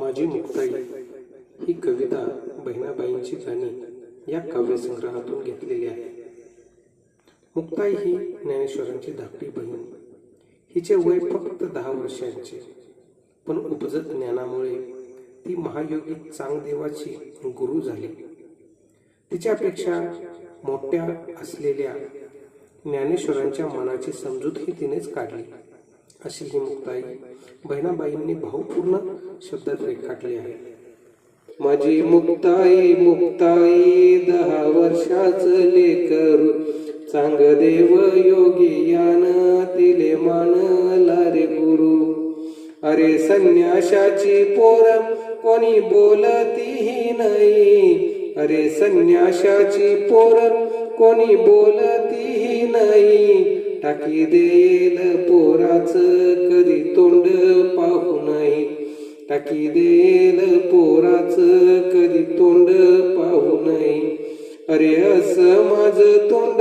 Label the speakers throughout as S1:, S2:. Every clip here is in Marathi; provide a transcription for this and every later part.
S1: माझी मुक्ताई ही कविता बहिणाबाईंची गाणी या काव्यसंग्रहातून घेतलेली आहे. मुक्ताई ही ज्ञानेश्वरांची धाकटी बहीण. हिचे वय फक्त दहा वर्षांचे. पण उपजत ज्ञानामुळे ती महायोगी चांगदेवाची गुरु झाली. तिच्यापेक्षा मोठ्या असलेल्या ज्ञानेश्वरांच्या मनाची समजूतही तिनेच काढली. अशी ही मुक्ताई बहिणाबाईंनी भावपूर्ण शब्दात रेखाटली आहे. माझी मुक्ताई मुक्ताई दहा वर्षाच लेकरू चांग देव योगी यान तिले मानला रे गुरु. अरे संन्याशाची पोर कोणी बोलतीही नाही. अरे संन्याशाची पोर कोणी बोलतीही नाही. टाकी देईल पोराच कधी तोंड पाहू नाही. टाकी देईल पोराच कधी तोंड पाहू नाही. अरे असं माझं तोंड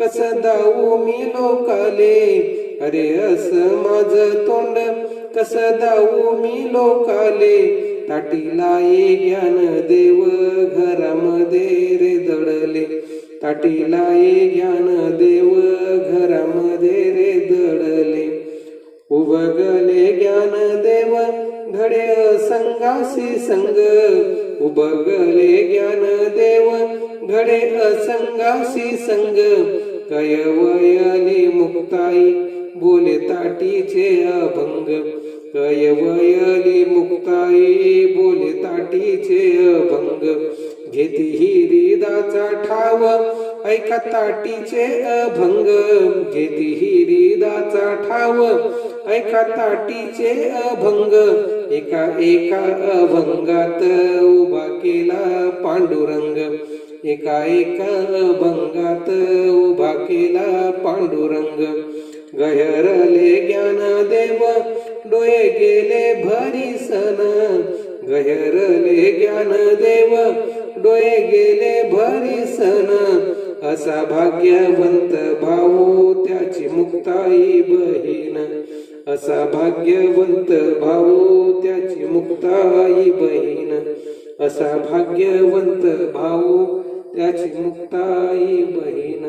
S1: कसं दाऊ मी लोकाले? अरे असं माझं तोंड कसं दाऊ मी लोकाले? ताटीला ये ज्ञान देव घरामध्ये रे दडले. ताटीला ये ज्ञान देव घरामध्ये रे दडले उबगले ज्ञान देव घडे संगासी संग उबगले ज्ञान देव घडे असंगासी संग कयवयली मुक्ताई बोले ताटीचे अभंग कयवयली मुक्ताई बोले ताटीचे अभंग घेती हिरी दाचा ठाव ऐका ताटीचे अभंग घेती हिरीदाचा ठाव. ऐका ताटीचे अभंग एका एका अभंगात उभा केला पांडुरंग. एका एका अभंगात उभा केला पांडुरंग. गहरले ज्ञान देव डोळे गेले भरी सन. गहरले ज्ञान देव डोळे गेले भरी सन. असा भाग्यवंत भाऊ त्याची मुक्ताई बहीण. असा भाग्यवंत भाऊ त्याची मुक्ताई बहीण. असा भाग्यवंत भाऊ त्याची मुक्ताई बहीण.